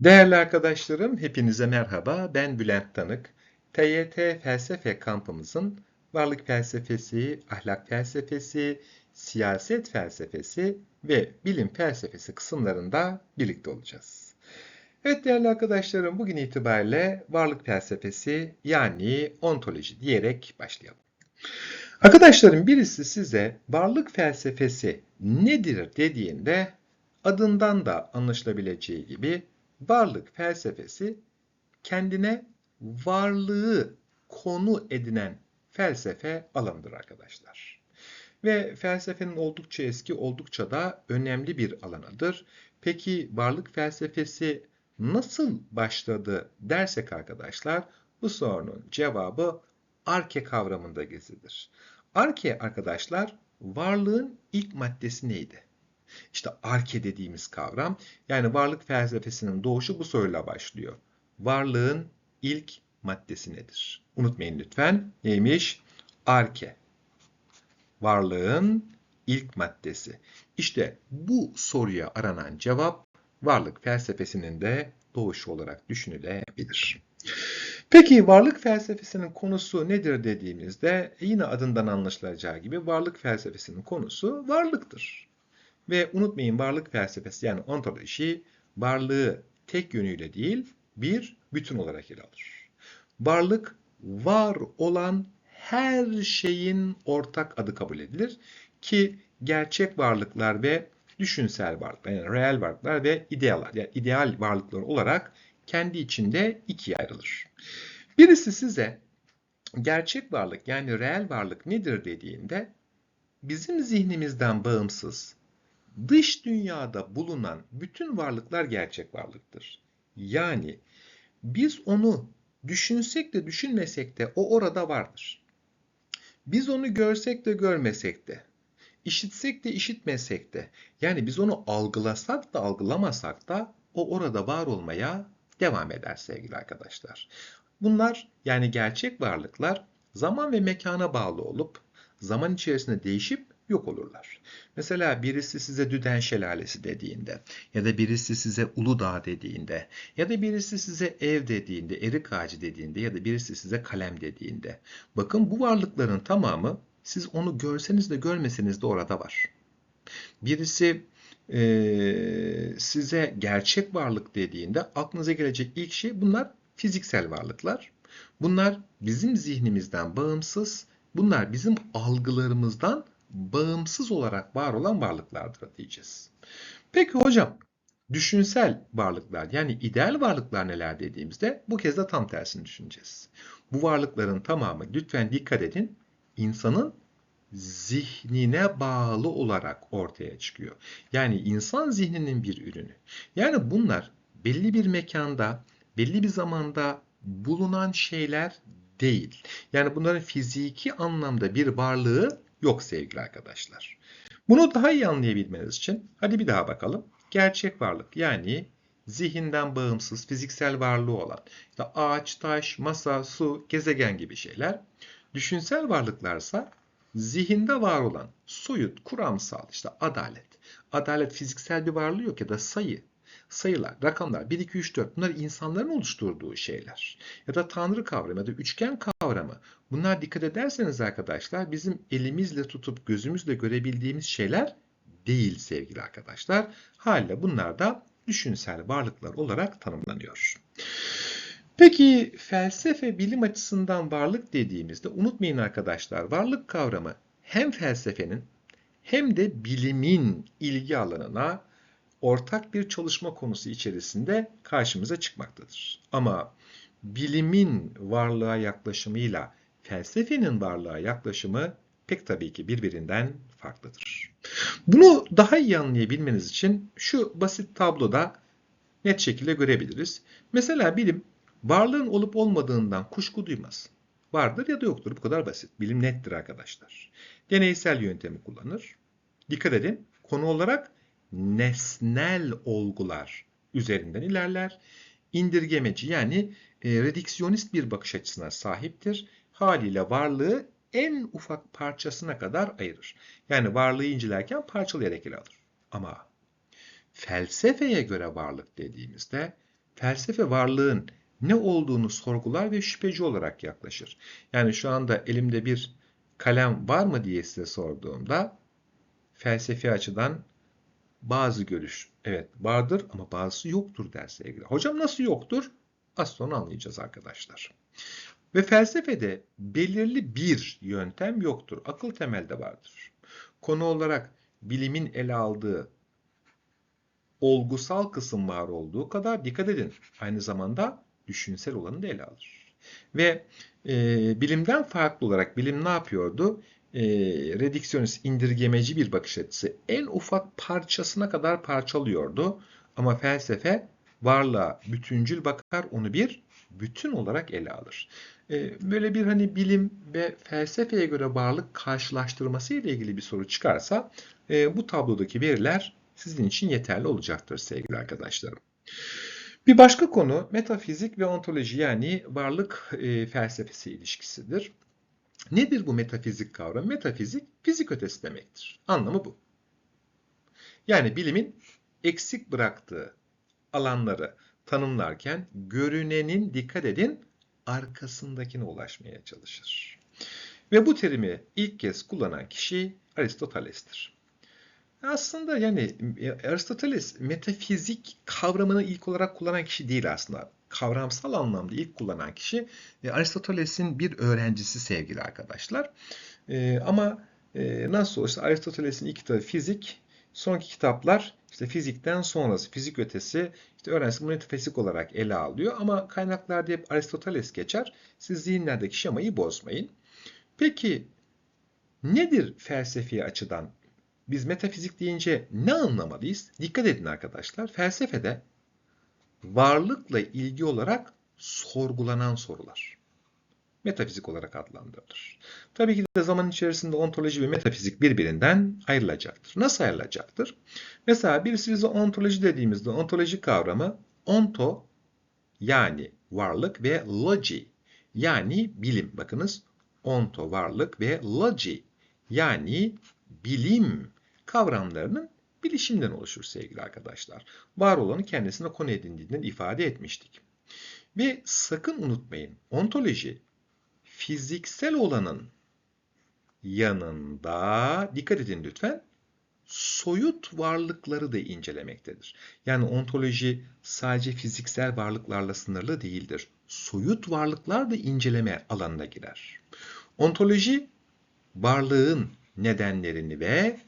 Değerli arkadaşlarım, hepinize merhaba. Ben Bülent Tanık. TYT Felsefe Kampımızın varlık felsefesi, ahlak felsefesi, siyaset felsefesi ve bilim felsefesi kısımlarında birlikte olacağız. Evet değerli arkadaşlarım, bugün itibariyle varlık felsefesi yani ontoloji diyerek başlayalım. Arkadaşlarım birisi size varlık felsefesi nedir dediğinde adından da anlaşılabileceği gibi varlık felsefesi kendine varlığı konu edinen felsefe alanıdır arkadaşlar. Ve felsefenin oldukça eski, oldukça da önemli bir alanıdır. Peki varlık felsefesi nasıl başladı dersek arkadaşlar, bu sorunun cevabı arke kavramında gizlidir. Arke arkadaşlar varlığın ilk maddesi neydi? İşte arke dediğimiz kavram yani varlık felsefesinin doğuşu bu soruyla başlıyor. Varlığın ilk maddesi nedir? Unutmayın lütfen. Neymiş? Arke. Varlığın ilk maddesi. İşte bu soruya aranan cevap varlık felsefesinin de doğuşu olarak düşünülebilir. Peki varlık felsefesinin konusu nedir dediğimizde yine adından anlaşılacağı gibi varlık felsefesinin konusu varlıktır. Ve unutmayın varlık felsefesi yani ontoloji varlığı tek yönüyle değil bir bütün olarak ele alır. Varlık var olan her şeyin ortak adı kabul edilir ki gerçek varlıklar ve düşünsel varlıklar yani reel varlıklar ve idealar yani ideal varlıklar olarak kendi içinde ikiye ayrılır. Birisi size gerçek varlık yani reel varlık nedir dediğinde bizim zihnimizden bağımsız dış dünyada bulunan bütün varlıklar gerçek varlıktır. Yani biz onu düşünsek de düşünmesek de o orada vardır. Biz onu görsek de görmesek de, işitsek de işitmesek de, yani biz onu algılasak da algılamasak da o orada var olmaya devam eder sevgili arkadaşlar. Bunlar yani gerçek varlıklar zaman ve mekana bağlı olup zaman içerisinde değişip yok olurlar. Mesela birisi size Düden Şelalesi dediğinde ya da birisi size Uludağ dediğinde ya da birisi size ev dediğinde, erik ağacı dediğinde ya da birisi size kalem dediğinde bakın bu varlıkların tamamı siz onu görseniz de görmeseniz de orada var. Birisi e, size gerçek varlık dediğinde aklınıza gelecek ilk şey bunlar fiziksel varlıklar. Bunlar bizim zihnimizden bağımsız, bunlar bizim algılarımızdan bağımsız olarak var olan varlıklardır diyeceğiz. Peki hocam düşünsel varlıklar yani ideal varlıklar neler dediğimizde bu kez de tam tersini düşüneceğiz. Bu varlıkların tamamı lütfen dikkat edin insanın zihnine bağlı olarak ortaya çıkıyor. Yani insan zihninin bir ürünü. Yani bunlar belli bir mekanda, belli bir zamanda bulunan şeyler değil. Yani bunların fiziki anlamda bir varlığı yok sevgili arkadaşlar. Bunu daha iyi anlayabilmeniz için hadi bir daha bakalım. Gerçek varlık yani zihinden bağımsız fiziksel varlığı olan işte ağaç, taş, masa, su, gezegen gibi şeyler. Düşünsel varlıklarsa zihinde var olan soyut, kuramsal işte adalet. Adalet fiziksel bir varlığı yok ya da sayı, sayılar, rakamlar 1, 2, 3, 4 bunlar insanların oluşturduğu şeyler. Ya da tanrı kavramı ya da üçgen kavramı. Bunlar dikkat ederseniz arkadaşlar bizim elimizle tutup gözümüzle görebildiğimiz şeyler değil sevgili arkadaşlar. Haliyle bunlar da düşünsel varlıklar olarak tanımlanıyor. Peki felsefe bilim açısından varlık dediğimizde unutmayın arkadaşlar varlık kavramı hem felsefenin hem de bilimin ilgi alanına ortak bir çalışma konusu içerisinde karşımıza çıkmaktadır. Ama bilimin varlığa yaklaşımıyla felsefenin varlığa yaklaşımı pek tabii ki birbirinden farklıdır. Bunu daha iyi anlayabilmeniz için şu basit tabloda net şekilde görebiliriz. Mesela bilim varlığın olup olmadığından kuşku duymaz. Vardır ya da yoktur. Bu kadar basit. Bilim nettir arkadaşlar. Deneysel yöntemi kullanır. Dikkat edin. Konu olarak nesnel olgular üzerinden ilerler. İndirgemeci yani e, redüksiyonist bir bakış açısına sahiptir. Haliyle varlığı en ufak parçasına kadar ayırır. Yani varlığı incelerken parçalayarak ele alır. Ama felsefeye göre varlık dediğimizde felsefe varlığın ne olduğunu sorgular ve şüpheci olarak yaklaşır. Yani şu anda elimde bir kalem var mı diye size sorduğumda felsefi açıdan bazı görüş evet vardır ama bazısı yoktur der sevgili. Hocam nasıl yoktur? Az sonra anlayacağız arkadaşlar. Ve felsefede belirli bir yöntem yoktur. Akıl temelde vardır. Konu olarak bilimin ele aldığı olgusal kısım var olduğu kadar dikkat edin. Aynı zamanda düşünsel olanı da ele alır. Ve e, bilimden farklı olarak bilim ne yapıyordu? E, redüksiyonist, indirgemeci bir bakış açısı. En ufak parçasına kadar parçalıyordu. Ama felsefe varlığa bütüncül bakar, onu bir bütün olarak ele alır. E, böyle bir hani bilim ve felsefeye göre varlık karşılaştırması ile ilgili bir soru çıkarsa e, bu tablodaki veriler sizin için yeterli olacaktır sevgili arkadaşlarım. Bir başka konu metafizik ve ontoloji yani varlık e, felsefesi ilişkisidir. Nedir bu metafizik kavramı? Metafizik fizik ötesi demektir. Anlamı bu. Yani bilimin eksik bıraktığı alanları tanımlarken görünenin dikkat edin arkasındakine ulaşmaya çalışır. Ve bu terimi ilk kez kullanan kişi Aristoteles'tir. Aslında yani e, Aristoteles metafizik kavramını ilk olarak kullanan kişi değil aslında. Kavramsal anlamda ilk kullanan kişi e, Aristoteles'in bir öğrencisi sevgili arkadaşlar. E, ama nasıl olsa Aristoteles'in ilk kitabı fizik, sonraki kitaplar işte fizikten sonrası, fizik ötesi, işte öğrencisi bunu metafizik olarak ele alıyor. Ama kaynaklarda hep Aristoteles geçer. Siz zihinlerdeki şemayı bozmayın. Peki nedir felsefi açıdan biz metafizik deyince ne anlamalıyız? Dikkat edin arkadaşlar. Felsefede varlıkla ilgi olarak sorgulanan sorular. Metafizik olarak adlandırılır. Tabii ki de zaman içerisinde ontoloji ve metafizik birbirinden ayrılacaktır. Nasıl ayrılacaktır? Mesela birisi bize ontoloji dediğimizde ontoloji kavramı onto yani varlık ve logi yani bilim. Bakınız onto varlık ve logi yani bilim kavramlarının bilişimden oluşur sevgili arkadaşlar. Var olanı kendisine konu edindiğinden ifade etmiştik. Ve sakın unutmayın ontoloji fiziksel olanın yanında dikkat edin lütfen soyut varlıkları da incelemektedir. Yani ontoloji sadece fiziksel varlıklarla sınırlı değildir. Soyut varlıklar da inceleme alanına girer. Ontoloji varlığın nedenlerini ve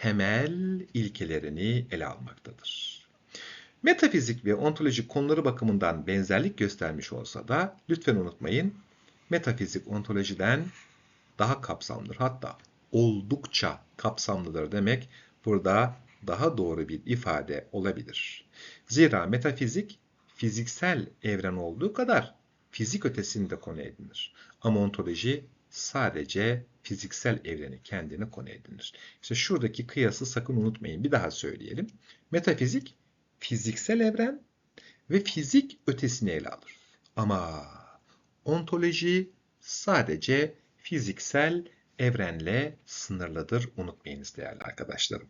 temel ilkelerini ele almaktadır. Metafizik ve ontoloji konuları bakımından benzerlik göstermiş olsa da lütfen unutmayın metafizik ontolojiden daha kapsamlıdır. Hatta oldukça kapsamlıdır demek burada daha doğru bir ifade olabilir. Zira metafizik fiziksel evren olduğu kadar fizik ötesinde konu edinir. Ama ontoloji sadece fiziksel evreni kendine konu edinir. İşte şuradaki kıyası sakın unutmayın. Bir daha söyleyelim. Metafizik fiziksel evren ve fizik ötesini ele alır. Ama ontoloji sadece fiziksel evrenle sınırlıdır. Unutmayınız değerli arkadaşlarım.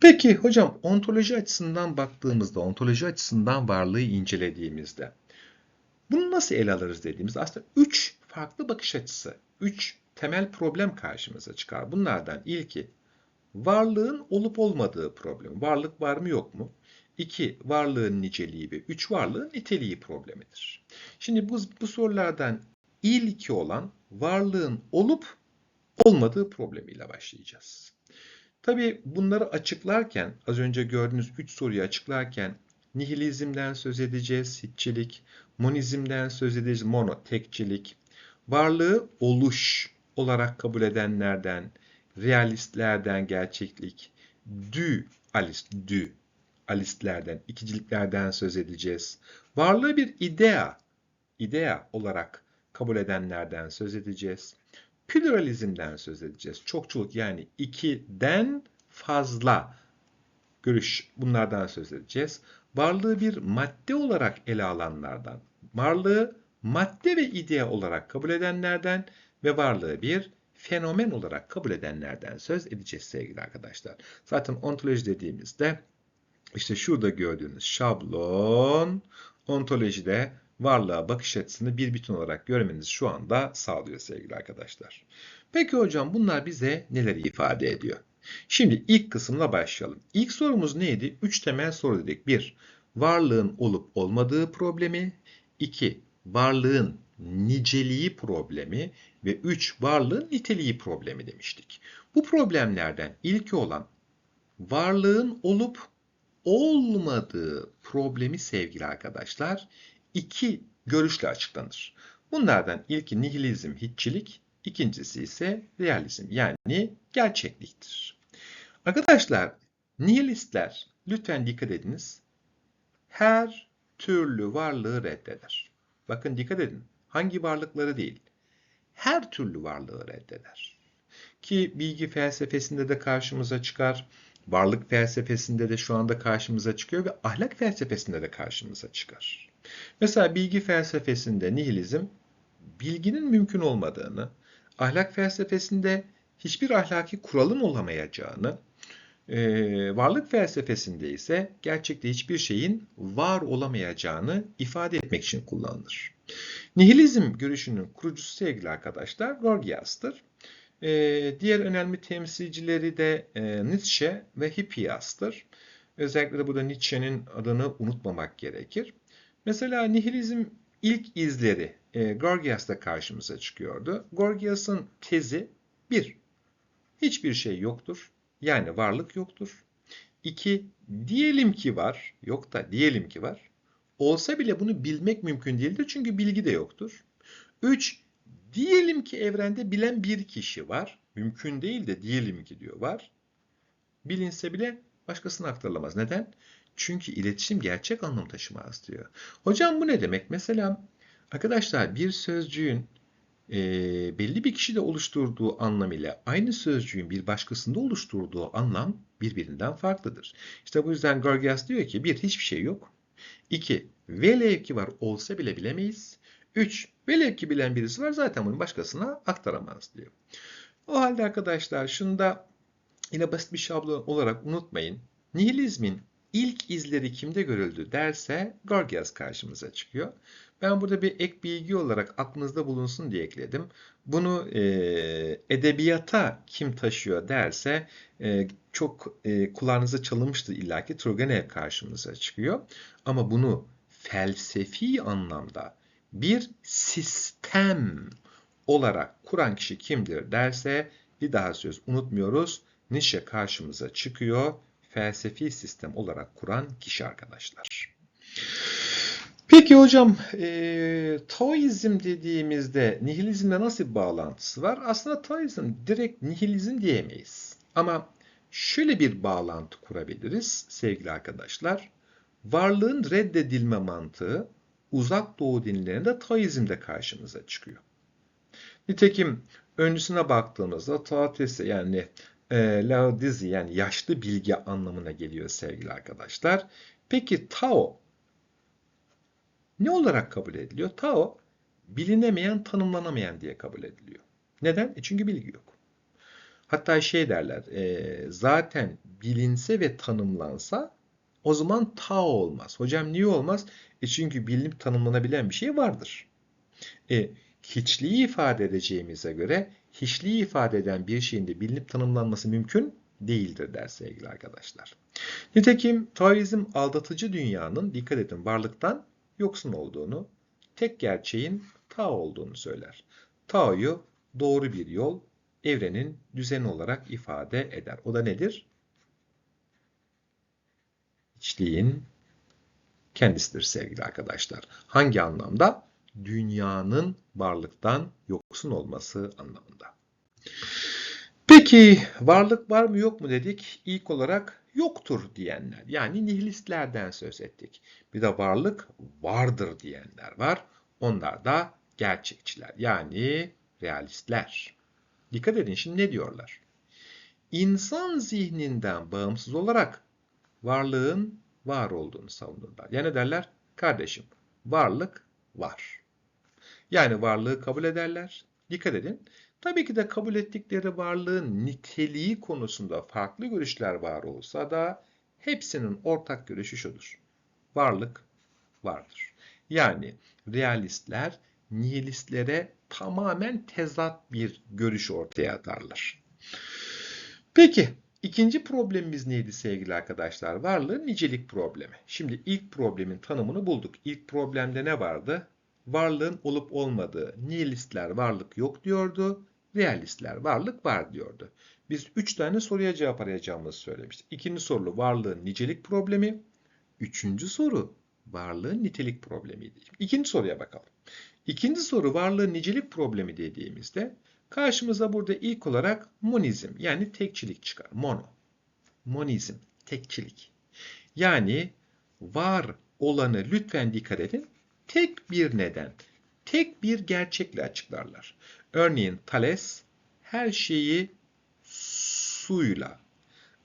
Peki hocam ontoloji açısından baktığımızda, ontoloji açısından varlığı incelediğimizde bunu nasıl ele alırız dediğimizde aslında üç farklı bakış açısı, üç temel problem karşımıza çıkar. Bunlardan ilki varlığın olup olmadığı problem. Varlık var mı yok mu? İki, varlığın niceliği ve üç, varlığın niteliği problemidir. Şimdi bu, bu sorulardan ilki olan varlığın olup olmadığı problemiyle başlayacağız. Tabi bunları açıklarken, az önce gördüğünüz üç soruyu açıklarken nihilizmden söz edeceğiz, hiççilik, monizmden söz edeceğiz, mono, tekçilik, varlığı oluş olarak kabul edenlerden, realistlerden gerçeklik, dü alist, dü alistlerden, ikiciliklerden söz edeceğiz. Varlığı bir idea, idea olarak kabul edenlerden söz edeceğiz. Pluralizmden söz edeceğiz. Çokçuluk yani ikiden fazla görüş bunlardan söz edeceğiz. Varlığı bir madde olarak ele alanlardan, varlığı madde ve idea olarak kabul edenlerden ve varlığı bir fenomen olarak kabul edenlerden söz edeceğiz sevgili arkadaşlar. Zaten ontoloji dediğimizde işte şurada gördüğünüz şablon ontolojide varlığa bakış açısını bir bütün olarak görmenizi şu anda sağlıyor sevgili arkadaşlar. Peki hocam bunlar bize neleri ifade ediyor? Şimdi ilk kısımla başlayalım. İlk sorumuz neydi? Üç temel soru dedik. Bir, varlığın olup olmadığı problemi. İki, varlığın niceliği problemi. Ve üç, varlığın niteliği problemi demiştik. Bu problemlerden ilki olan varlığın olup olmadığı problemi sevgili arkadaşlar iki görüşle açıklanır. Bunlardan ilki nihilizm, hiççilik, ikincisi ise realizm yani gerçekliktir. Arkadaşlar nihilistler lütfen dikkat ediniz. Her türlü varlığı reddeder. Bakın dikkat edin. Hangi varlıkları değil. Her türlü varlığı reddeder. Ki bilgi felsefesinde de karşımıza çıkar. Varlık felsefesinde de şu anda karşımıza çıkıyor ve ahlak felsefesinde de karşımıza çıkar. Mesela bilgi felsefesinde nihilizm bilginin mümkün olmadığını, ahlak felsefesinde hiçbir ahlaki kuralın olamayacağını, varlık felsefesinde ise gerçekte hiçbir şeyin var olamayacağını ifade etmek için kullanılır. Nihilizm görüşünün kurucusu sevgili arkadaşlar Gorgias'tır. diğer önemli temsilcileri de Nietzsche ve Hippias'tır. Özellikle de burada Nietzsche'nin adını unutmamak gerekir. Mesela nihilizm ilk izleri e, Gorgias'ta karşımıza çıkıyordu. Gorgias'ın tezi bir, hiçbir şey yoktur. Yani varlık yoktur. İki, diyelim ki var, yok da diyelim ki var. Olsa bile bunu bilmek mümkün değildir çünkü bilgi de yoktur. Üç, diyelim ki evrende bilen bir kişi var. Mümkün değil de diyelim ki diyor var. Bilinse bile başkasına aktarılamaz. Neden? Çünkü iletişim gerçek anlam taşımaz diyor. Hocam bu ne demek? Mesela arkadaşlar bir sözcüğün e, belli bir kişide oluşturduğu anlam ile aynı sözcüğün bir başkasında oluşturduğu anlam birbirinden farklıdır. İşte bu yüzden Gorgias diyor ki bir hiçbir şey yok. İki velev ki var olsa bile bilemeyiz. Üç velev ki bilen birisi var zaten bunu başkasına aktaramaz diyor. O halde arkadaşlar şunu da yine basit bir şablon olarak unutmayın. Nihilizmin ilk izleri kimde görüldü derse Gorgias karşımıza çıkıyor. Ben burada bir ek bilgi olarak aklınızda bulunsun diye ekledim. Bunu e, edebiyata kim taşıyor derse e, çok e, kulağınıza çalınmıştır illaki Turgenev karşımıza çıkıyor. Ama bunu felsefi anlamda bir sistem olarak kuran kişi kimdir derse bir daha söz unutmuyoruz. Nietzsche karşımıza çıkıyor felsefi sistem olarak kuran kişi arkadaşlar. Peki hocam, e, Taoizm dediğimizde nihilizmle nasıl bir bağlantısı var? Aslında Taoizm direkt nihilizm diyemeyiz. Ama şöyle bir bağlantı kurabiliriz sevgili arkadaşlar. Varlığın reddedilme mantığı uzak doğu dinlerinde Taoizm'de karşımıza çıkıyor. Nitekim öncüsüne baktığımızda Taoist yani e, Laodizi yani yaşlı bilgi anlamına geliyor sevgili arkadaşlar. Peki Tao ne olarak kabul ediliyor? Tao bilinemeyen, tanımlanamayan diye kabul ediliyor. Neden? E çünkü bilgi yok. Hatta şey derler, e, zaten bilinse ve tanımlansa o zaman Tao olmaz. Hocam niye olmaz? E çünkü bilinip tanımlanabilen bir şey vardır. E, hiçliği ifade edeceğimize göre hiçliği ifade eden bir şeyin de bilinip tanımlanması mümkün değildir der sevgili arkadaşlar. Nitekim Taoizm aldatıcı dünyanın dikkat edin varlıktan yoksun olduğunu, tek gerçeğin Tao olduğunu söyler. Tao'yu doğru bir yol, evrenin düzeni olarak ifade eder. O da nedir? İçliğin kendisidir sevgili arkadaşlar. Hangi anlamda? dünyanın varlıktan yoksun olması anlamında. Peki varlık var mı yok mu dedik? İlk olarak yoktur diyenler yani nihilistlerden söz ettik. Bir de varlık vardır diyenler var. Onlar da gerçekçiler yani realistler. Dikkat edin şimdi ne diyorlar? İnsan zihninden bağımsız olarak varlığın var olduğunu savunurlar. Yani derler kardeşim varlık var. Yani varlığı kabul ederler. Dikkat edin. Tabii ki de kabul ettikleri varlığın niteliği konusunda farklı görüşler var olsa da hepsinin ortak görüşü şudur. Varlık vardır. Yani realistler nihilistlere tamamen tezat bir görüş ortaya atarlar. Peki ikinci problemimiz neydi sevgili arkadaşlar? Varlığın nicelik problemi. Şimdi ilk problemin tanımını bulduk. İlk problemde ne vardı? Varlığın olup olmadığı, nihilistler varlık yok diyordu, realistler varlık var diyordu. Biz üç tane soruya cevap arayacağımızı söylemiştik. İkinci soru varlığın nicelik problemi. Üçüncü soru varlığın nitelik problemiydi. İkinci soruya bakalım. İkinci soru varlığın nicelik problemi dediğimizde karşımıza burada ilk olarak monizm yani tekçilik çıkar. Mono. Monizm, tekçilik. Yani var olanı lütfen dikkat edin. Tek bir neden, tek bir gerçekle açıklarlar. Örneğin Thales her şeyi suyla,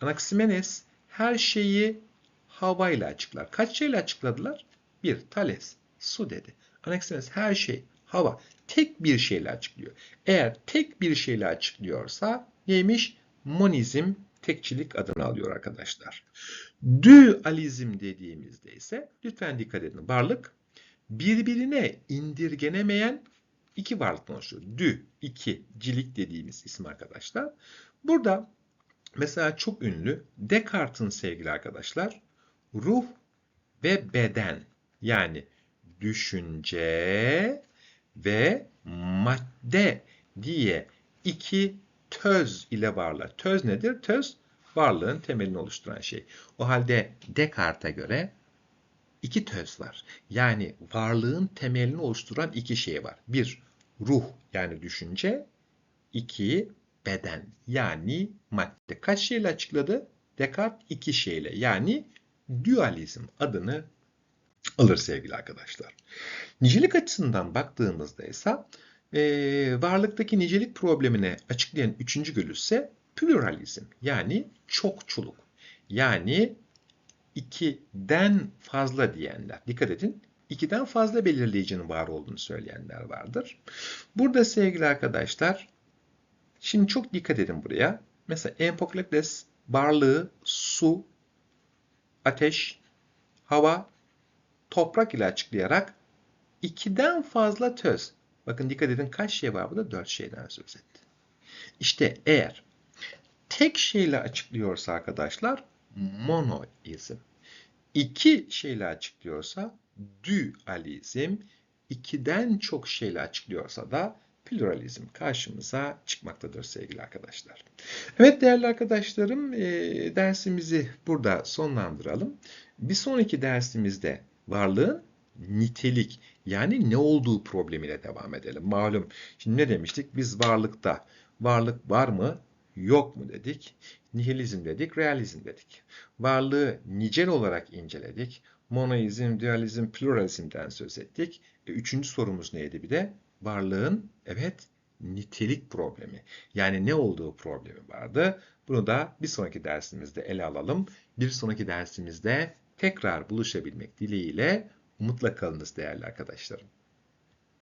Anaximenes her şeyi havayla açıklar. Kaç şeyle açıkladılar? Bir, Thales, su dedi. Anaximenes her şey, hava. Tek bir şeyle açıklıyor. Eğer tek bir şeyle açıklıyorsa neymiş? Monizm, tekçilik adını alıyor arkadaşlar. Dualizm dediğimizde ise lütfen dikkat edin. Varlık birbirine indirgenemeyen iki varlıktan oluşuyor. Dü, iki, cilik dediğimiz isim arkadaşlar. Burada mesela çok ünlü Descartes'in sevgili arkadaşlar ruh ve beden yani düşünce ve madde diye iki töz ile varlar. Töz nedir? Töz varlığın temelini oluşturan şey. O halde Descartes'e göre iki töz var. Yani varlığın temelini oluşturan iki şey var. Bir, ruh yani düşünce. iki beden yani madde. Kaç şeyle açıkladı? Descartes iki şeyle yani dualizm adını alır sevgili arkadaşlar. Nicelik açısından baktığımızda ise e, varlıktaki nicelik problemine açıklayan üçüncü görüş ise pluralizm yani çokçuluk. Yani ikiden fazla diyenler. Dikkat edin ikiden fazla belirleyicinin var olduğunu söyleyenler vardır. Burada sevgili arkadaşlar şimdi çok dikkat edin buraya. Mesela Empokles varlığı su, ateş, hava, toprak ile açıklayarak ikiden fazla töz. Bakın dikkat edin kaç şey var burada? Dört şeyden söz etti. İşte eğer tek şeyle açıklıyorsa arkadaşlar monoizm. İki şeyle açıklıyorsa dualizm. ikiden çok şeyle açıklıyorsa da pluralizm karşımıza çıkmaktadır sevgili arkadaşlar. Evet değerli arkadaşlarım dersimizi burada sonlandıralım. Bir sonraki dersimizde varlığın nitelik yani ne olduğu problemiyle devam edelim. Malum şimdi ne demiştik? Biz varlıkta varlık var mı yok mu dedik. Nihilizm dedik, realizm dedik. Varlığı nicel olarak inceledik. Monoizm, dualizm, pluralizmden söz ettik. E, üçüncü sorumuz neydi bir de? Varlığın, evet, nitelik problemi. Yani ne olduğu problemi vardı. Bunu da bir sonraki dersimizde ele alalım. Bir sonraki dersimizde tekrar buluşabilmek dileğiyle umutla kalınız değerli arkadaşlarım.